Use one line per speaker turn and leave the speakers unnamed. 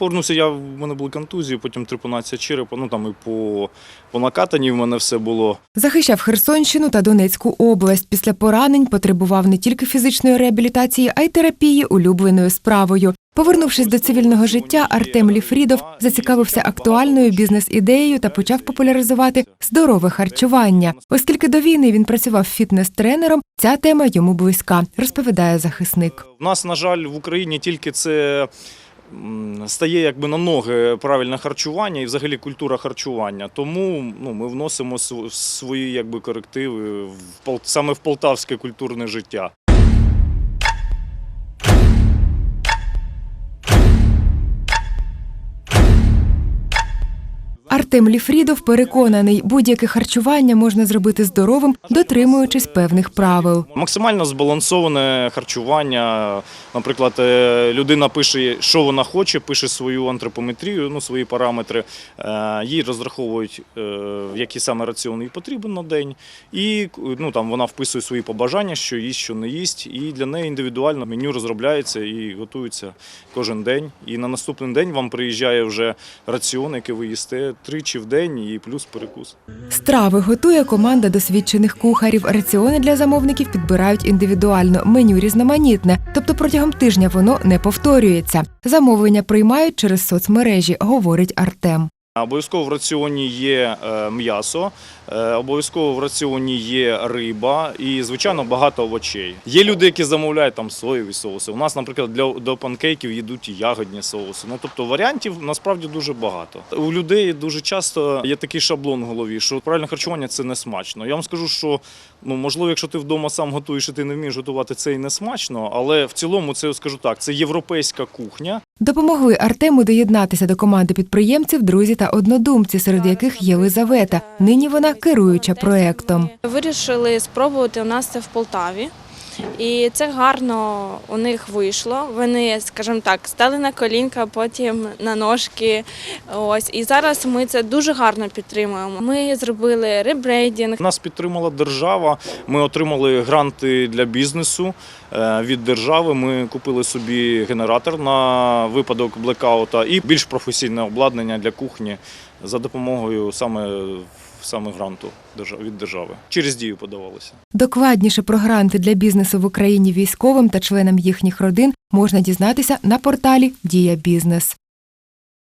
Повернувся я, в мене були контузії, потім трепанація черепа, ну там і по, по накатанні в мене все було.
Захищав Херсонщину та Донецьку область. Після поранень потребував не тільки фізичної реабілітації, а й терапії улюбленою справою. Повернувшись до цивільного життя, Артем Ліфрідов зацікавився актуальною бізнес-ідеєю та почав популяризувати здорове харчування. Оскільки до війни він працював фітнес-тренером, ця тема йому близька, розповідає захисник.
У нас, на жаль, в Україні тільки це стає якби на ноги правильне харчування і взагалі культура харчування. Тому ну, ми вносимо свої якби, корективи в, саме в полтавське культурне життя.
Артем Ліфрідов переконаний, будь-яке харчування можна зробити здоровим, дотримуючись певних правил.
Максимально збалансоване харчування. Наприклад, е, людина пише, що вона хоче, пише свою антропометрію, ну, свої параметри. Е, Їй розраховують, е, який саме раціон їй потрібен на день. І ну, там, вона вписує свої побажання, що їсть, що не їсть. І для неї індивідуально меню розробляється і готується кожен день. І на наступний день вам приїжджає вже раціон, який ви їсте тричі в день і плюс перекус.
Страви готує команда досвідчених кухарів. Раціони для замовників підбирають індивідуально. Меню різноманітне, тобто протягом тижня воно не повторюється. Замовлення приймають через соцмережі, говорить Артем.
Обов'язково в раціоні є е, м'ясо, е, обов'язково в раціоні є риба і, звичайно, багато овочей. Є люди, які замовляють там соєві соуси. У нас, наприклад, для до панкейків йдуть і ягодні соуси. Ну тобто варіантів насправді дуже багато. У людей дуже часто є такий шаблон в голові, що правильне харчування це не смачно. Я вам скажу, що ну можливо, якщо ти вдома сам готуєш і ти не вмієш готувати, це і не смачно, але в цілому це скажу так: це європейська кухня.
Допомогли Артему доєднатися до команди підприємців, друзі та однодумці, серед яких є Лизавета. Нині вона керуюча проектом.
Вирішили спробувати у нас це в Полтаві. І це гарно у них вийшло. Вони, скажімо так, стали на колінка, потім на ножки. Ось і зараз ми це дуже гарно підтримуємо. Ми зробили ребрейдінг.
Нас підтримала держава. Ми отримали гранти для бізнесу е, від держави. Ми купили собі генератор на випадок блекаута і більш професійне обладнання для кухні за допомогою саме, саме гранту від держави. Через дію подавалося.
Докладніше про гранти для бізнесу в Україні військовим та членам їхніх родин можна дізнатися на порталі Дія Бізнес.